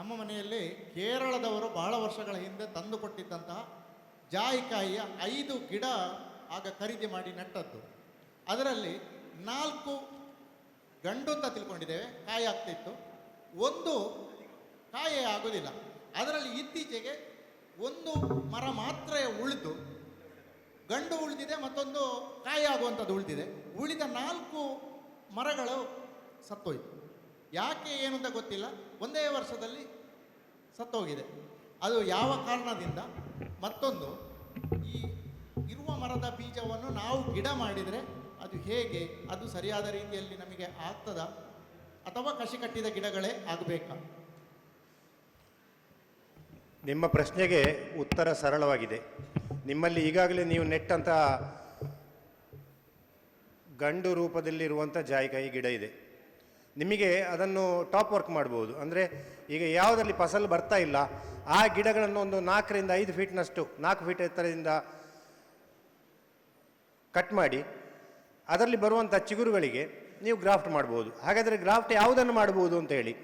ನಮ್ಮ ಮನೆಯಲ್ಲಿ ಕೇರಳದವರು ಬಹಳ ವರ್ಷಗಳ ಹಿಂದೆ ತಂದು ಕೊಟ್ಟಿದ್ದಂತಹ ಜಾಯಿಕಾಯಿಯ ಐದು ಗಿಡ ಆಗ ಖರೀದಿ ಮಾಡಿ ನೆಟ್ಟದ್ದು. ಅದರಲ್ಲಿ ನಾಲ್ಕು ಗಂಡು ಅಂತ ತಿಳ್ಕೊಂಡಿದ್ದೇವೆ, ಕಾಯಿ ಆಗ್ತಿತ್ತು. ಒಂದು ಕಾಯೇ ಆಗೋದಿಲ್ಲ. ಅದರಲ್ಲಿ ಇತ್ತೀಚೆಗೆ ಒಂದು ಮರ ಮಾತ್ರ ಉಳಿದು, ಗಂಡು ಉಳಿದಿದೆ, ಮತ್ತೊಂದು ಕಾಯಿ ಆಗುವಂಥದ್ದು ಉಳಿದಿದೆ. ಉಳಿದ ನಾಲ್ಕು ಮರಗಳು ಸತ್ತೋಯ್ತು. ಯಾಕೆ ಏನು ಅಂತ ಗೊತ್ತಿಲ್ಲ. ಒಂದೇ ವರ್ಷದಲ್ಲಿ ಸತ್ತೋಗಿದೆ. ಅದು ಯಾವ ಕಾರಣದಿಂದ? ಮತ್ತೊಂದು, ಈ ಇರುವ ಮರದ ಬೀಜವನ್ನು ನಾವು ಗಿಡ ಮಾಡಿದರೆ ಅದು ಹೇಗೆ? ಅದು ಸರಿಯಾದ ರೀತಿಯಲ್ಲಿ ನಮಗೆ ಆಗ್ತದ? ಅಥವಾ ಕಸಿ ಕಟ್ಟಿದ ಗಿಡಗಳೇ ಆಗಬೇಕಾ? ನಿಮ್ಮ ಪ್ರಶ್ನೆಗೆ ಉತ್ತರ ಸರಳವಾಗಿದೆ. ನಿಮ್ಮಲ್ಲಿ ಈಗಾಗಲೇ ನೀವು ನೆಟ್ಟಂಥ ಗಂಡು ರೂಪದಲ್ಲಿರುವಂಥ ಜಾಯಿಕಾಯಿ ಗಿಡ ಇದೆ. ನಿಮಗೆ ಅದನ್ನು ಟಾಪ್ ವರ್ಕ್ ಮಾಡ್ಬೋದು. ಅಂದರೆ ಈಗ ಯಾವುದರಲ್ಲಿ ಫಸಲು ಬರ್ತಾ ಇಲ್ಲ, ಆ ಗಿಡಗಳನ್ನು ಒಂದು ನಾಲ್ಕರಿಂದ ಐದು ಫೀಟ್ನಷ್ಟು ನಾಲ್ಕು ಫೀಟ್ ಎತ್ತರದಿಂದ ಕಟ್ ಮಾಡಿ, ಅದರಲ್ಲಿ ಬರುವಂಥ ಚಿಗುರುಗಳಿಗೆ ನೀವು ಗ್ರಾಫ್ಟ್ ಮಾಡ್ಬೋದು. ಹಾಗಾದರೆ ಗ್ರಾಫ್ಟ್ ಯಾವುದನ್ನು ಮಾಡ್ಬೋದು ಅಂತ ಹೇಳಿ,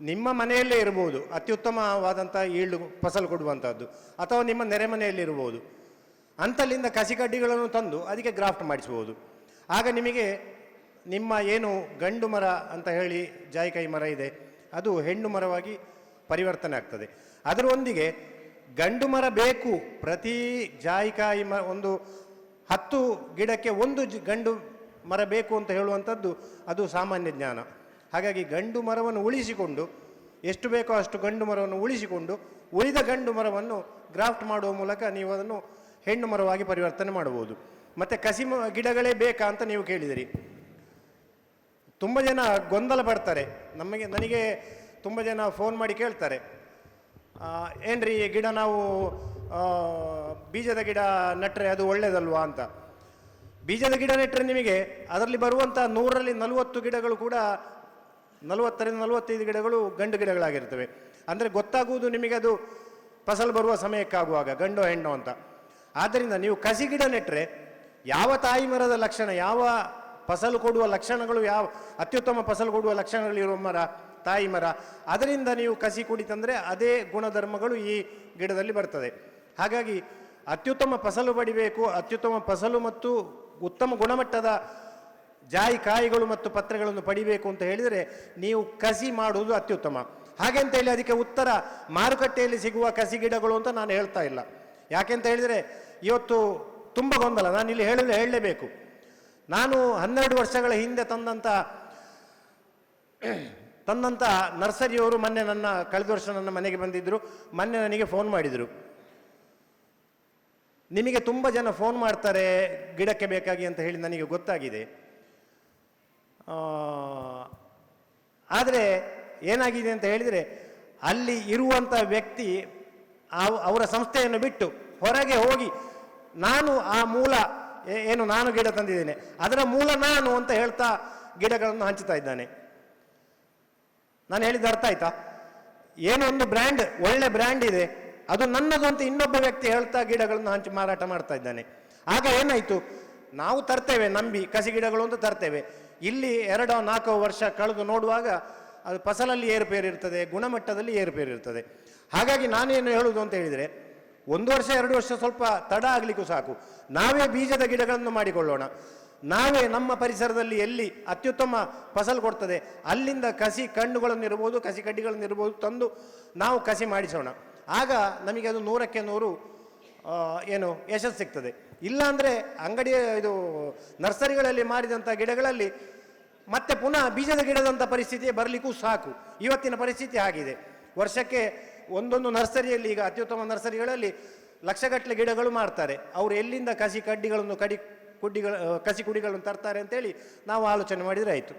ನಿಮ್ಮ ಮನೆಯಲ್ಲೇ ಇರ್ಬೋದು ಅತ್ಯುತ್ತಮವಾದಂಥ ಈಲ್ಡು ಫಸಲು ಕೊಡುವಂಥದ್ದು ಅಥವಾ ನಿಮ್ಮ ನೆರೆ ಮನೆಯಲ್ಲಿ ಇರ್ಬೋದು. ಅಂತಲ್ಲಿಂದ ಕಸಿ ಕಡ್ಡಿಗಳನ್ನು ತಂದು ಅದಕ್ಕೆ ಗ್ರಾಫ್ಟ್ ಮಾಡಿಸ್ಬೋದು. ಆಗ ನಿಮಗೆ ನಿಮ್ಮ ಏನು ಗಂಡು ಮರ ಅಂತ ಹೇಳಿ ಜಾಯಿಕಾಯಿ ಮರ ಇದೆ, ಅದು ಹೆಣ್ಣು ಮರವಾಗಿ ಪರಿವರ್ತನೆ ಆಗ್ತದೆ. ಅದರೊಂದಿಗೆ ಗಂಡು ಮರ ಬೇಕು, ಪ್ರತಿ ಜಾಯಿಕಾಯಿ ಮ, ಒಂದು ಹತ್ತು ಗಿಡಕ್ಕೆ ಒಂದು ಜ- ಗಂಡು ಮರ ಬೇಕು ಅಂತ ಹೇಳುವಂಥದ್ದು ಅದು ಸಾಮಾನ್ಯ ಜ್ಞಾನ. ಹಾಗಾಗಿ ಗಂಡು ಮರವನ್ನು ಉಳಿಸಿಕೊಂಡು, ಎಷ್ಟು ಬೇಕೋ ಅಷ್ಟು ಗಂಡು ಮರವನ್ನು ಉಳಿಸಿಕೊಂಡು, ಉಳಿದ ಗಂಡು ಮರವನ್ನು ಗ್ರಾಫ್ಟ್ ಮಾಡುವ ಮೂಲಕ ನೀವು ಅದನ್ನು ಹೆಣ್ಣು ಮರವಾಗಿ ಪರಿವರ್ತನೆ ಮಾಡಬಹುದು. ಮತ್ತು ಕಸಿ ಗಿಡಗಳೇ ಬೇಕಾ ಅಂತ ನೀವು ಕೇಳಿದಿರಿ. ತುಂಬ ಜನ ಗೊಂದಲ ಪಡ್ತಾರೆ. ನಮಗೆ, ನನಗೆ ತುಂಬ ಜನ ಫೋನ್ ಮಾಡಿ ಕೇಳ್ತಾರೆ. ಏನ್ರಿ ಗಿಡ ನಾವು ಬೀಜದ ಗಿಡ ನೆಟ್ಟರೆ ಅದು ಒಳ್ಳೆಯದಲ್ವಾ ಅಂತ. ಬೀಜದ ಗಿಡ ನೆಟ್ಟರೆ ನಿಮಗೆ ಅದರಲ್ಲಿ ಬರುವಂಥ ನೂರರಲ್ಲಿ ನಲವತ್ತು ಗಿಡಗಳು ಕೂಡ, ನಲವತ್ತರಿಂದ ನಲವತ್ತೈದು ಗಿಡಗಳು ಗಂಡು ಗಿಡಗಳಾಗಿರ್ತವೆ. ಅಂದರೆ ಗೊತ್ತಾಗುವುದು ನಿಮಗೆ ಅದು ಫಸಲು ಬರುವ ಸಮಯಕ್ಕಾಗುವಾಗ, ಗಂಡು ಹೆಣ್ಣು ಅಂತ. ಆದ್ದರಿಂದ ನೀವು ಕಸಿ ಗಿಡ ನೆಟ್ಟರೆ ಯಾವ ತಾಯಿ ಮರದ ಲಕ್ಷಣ, ಯಾವ ಫಸಲು ಕೊಡುವ ಲಕ್ಷಣಗಳು ಯಾವ, ಅತ್ಯುತ್ತಮ ಫಸಲು ಕೊಡುವ ಲಕ್ಷಣಗಳಿರುವ ಮರ, ತಾಯಿ ಮರ. ಅದರಿಂದ ನೀವು ಕಸಿ ಕುಡಿತಂದರೆ ಅದೇ ಗುಣಧರ್ಮಗಳು ಈ ಗಿಡದಲ್ಲಿ ಬರ್ತದೆ. ಹಾಗಾಗಿ ಅತ್ಯುತ್ತಮ ಫಸಲು ಪಡಿಬೇಕು, ಅತ್ಯುತ್ತಮ ಫಸಲು ಮತ್ತು ಉತ್ತಮ ಗುಣಮಟ್ಟದ ಜಾಯಿ ಕಾಯಿಗಳು ಮತ್ತು ಪತ್ರೆಗಳನ್ನು ಪಡಿಬೇಕು ಅಂತ ಹೇಳಿದರೆ ನೀವು ಕಸಿ ಮಾಡುವುದು ಅತ್ಯುತ್ತಮ. ಹಾಗೆಂತ ಹೇಳಿ ಅದಕ್ಕೆ ಉತ್ತರ, ಮಾರುಕಟ್ಟೆಯಲ್ಲಿ ಸಿಗುವ ಕಸಿ ಗಿಡಗಳು ಅಂತ ನಾನು ಹೇಳ್ತಾ ಇಲ್ಲ. ಯಾಕೆಂತ ಹೇಳಿದರೆ ಇವತ್ತು ತುಂಬ ಗೊಂದಲ ನಾನು ಇಲ್ಲಿ ಹೇಳಲು ಹೇಳಲೇಬೇಕು. ನಾನು ಹನ್ನೆರಡು ವರ್ಷಗಳ ಹಿಂದೆ ತಂದಂಥ ತಂದಂಥ ನರ್ಸರಿಯವರು ಮೊನ್ನೆ ನನ್ನ, ಕಳೆದ ವರ್ಷ ನನ್ನ ಮನೆಗೆ ಬಂದಿದ್ದರು ಮೊನ್ನೆ ನನಗೆ ಫೋನ್ ಮಾಡಿದರು. ನಿಮಗೆ ತುಂಬ ಜನ ಫೋನ್ ಮಾಡ್ತಾರೆ, ಗಿಡಕ್ಕೆ ಬೇಕಾಗಿ ಅಂತ ಹೇಳಿ ನನಗೆ ಗೊತ್ತಾಗಿದೆ. ಆದರೆ ಏನಾಗಿದೆ ಅಂತ ಹೇಳಿದರೆ, ಅಲ್ಲಿ ಇರುವಂಥ ವ್ಯಕ್ತಿ ಅವ್- ಅವರ ಸಂಸ್ಥೆಯನ್ನು ಬಿಟ್ಟು ಹೊರಗೆ ಹೋಗಿ, ನಾನು ಆ ಮೂಲ ಏನು ನಾನು ಗಿಡ ತಂದಿದ್ದೇನೆ. ಅದರ ಮೂಲ ನಾನು ಅಂತ ಹೇಳ್ತಾ ಗಿಡಗಳನ್ನು ಹಂಚುತ್ತಾ ಇದ್ದಾನೆ. ನಾನು ಹೇಳಿದ ಅರ್ಥ ಆಯ್ತಾ? ಏನೋ ಒಂದು ಬ್ರ್ಯಾಂಡ್, ಒಳ್ಳೆ ಬ್ರ್ಯಾಂಡ್ ಇದೆ. ಅದು ನನ್ನದು ಅಂತ ಇನ್ನೊಬ್ಬ ವ್ಯಕ್ತಿ ಹೇಳ್ತಾ ಗಿಡಗಳನ್ನು ಹಂಚಿ ಮಾರಾಟ ಮಾಡ್ತಾ ಇದ್ದಾನೆ. ಆಗ ಏನಾಯಿತು? ನಾವು ತರ್ತೇವೆ, ನಂಬಿ, ಕಸಿ ಗಿಡಗಳು ಅಂತ ತರ್ತೇವೆ. ಇಲ್ಲಿ ಎರಡೋ ನಾಲ್ಕೋ ವರ್ಷ ಕಳೆದು ನೋಡುವಾಗ ಅದು ಫಸಲಲ್ಲಿ ಏರುಪೇರಿರ್ತದೆ ಗುಣಮಟ್ಟದಲ್ಲಿ ಏರುಪೇರಿರ್ತದೆ ಹಾಗಾಗಿ ನಾನೇನು ಹೇಳುವುದು ಅಂತ ಹೇಳಿದರೆ ಒಂದು ವರ್ಷ, ಎರಡು ವರ್ಷ ಸ್ವಲ್ಪ ತಡ ಆಗಲಿಕ್ಕೂ ಸಾಕು. ನಾವೇ ಬೀಜದ ಗಿಡಗಳನ್ನು ಮಾಡಿಕೊಳ್ಳೋಣ. ನಾವೇ ನಮ್ಮ ಪರಿಸರದಲ್ಲಿ ಎಲ್ಲಿ ಅತ್ಯುತ್ತಮ ಫಸಲು ಕೊಡ್ತದೆ, ಅಲ್ಲಿಂದ ಕಸಿ ಕಣ್ಣುಗಳನ್ನು ಇರ್ಬೋದು ಕಸಿ ಕಡ್ಡಿಗಳನ್ನು ಇರ್ಬೋದು ತಂದು ನಾವು ಕಸಿ ಮಾಡಿಸೋಣ. ಆಗ ನಮಗೆ ಅದು ನೂರಕ್ಕೆ ನೂರು ಏನು ಯಶಸ್ಸು ಸಿಗ್ತದೆ. ಇಲ್ಲಾಂದರೆ ಅಂಗಡಿಯ ಇದು ನರ್ಸರಿಗಳಲ್ಲಿ ಮಾಡಿದಂಥ ಗಿಡಗಳಲ್ಲಿ ಮತ್ತೆ ಪುನಃ ಬೀಜದ ಗಿಡದಂಥ ಪರಿಸ್ಥಿತಿ ಬರಲಿಕ್ಕೂ ಸಾಕು. ಇವತ್ತಿನ ಪರಿಸ್ಥಿತಿ ಆಗಿದೆ. ವರ್ಷಕ್ಕೆ ಒಂದೊಂದು ನರ್ಸರಿಯಲ್ಲಿ, ಈಗ ಅತ್ಯುತ್ತಮ ನರ್ಸರಿಗಳಲ್ಲಿ ಲಕ್ಷಗಟ್ಟಲೆ ಗಿಡಗಳು ಮಾಡ್ತಾರೆ ಅವರು ಎಲ್ಲಿಂದ ಕಸಿ ಕಡ್ಡಿಗಳನ್ನು, ಕಡಿ ಕುಡ್ಡಿಗಳ, ಕಸಿ ಕುಡಿಗಳನ್ನು ತರ್ತಾರೆ ಅಂತೇಳಿ ನಾವು ಆಲೋಚನೆ ಮಾಡಿದರೆ ಆಯಿತು.